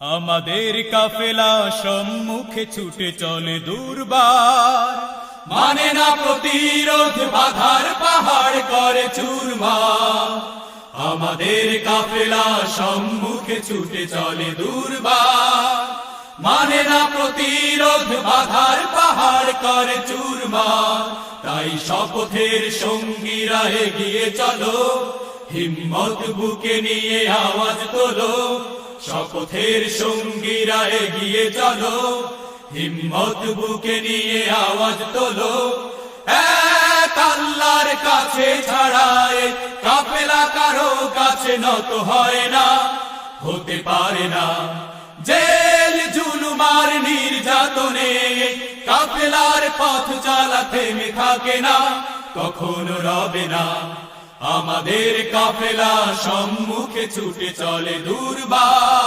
আমাদের কাফেলা সম্মুখে ছুটে চলে দুর্বার। মানে না প্রতিরোধ বাধার পাহাড় করে চুরমা। আমাদের কাফেলা সম্মুখে ছুটে চলে দুর্বার। মানে না প্রতিরোধ বাধার পাহাড় করে চুরমা। তাই শপথের সঙ্গীরা এগিয়ে চলো, হিম্মত বুকে নিয়ে আওয়াজ তোলো। শপথের সঙ্গীরা এগিয়ে চলো, হিম্মত বুকে নিয়ে আওয়াজ তোলো। আল্লাহর কাছে ছাড়ায় কাফেলা কারও কাছে নত হয় না, হতে পারে না। জেল, জুলুমার নির্যাতনে কাফেলার পথ চালা থেমে থাকে না, কখনো রবে না। আমাদের কাফেলা সম্মুখে ছুটে চলে দুর্বার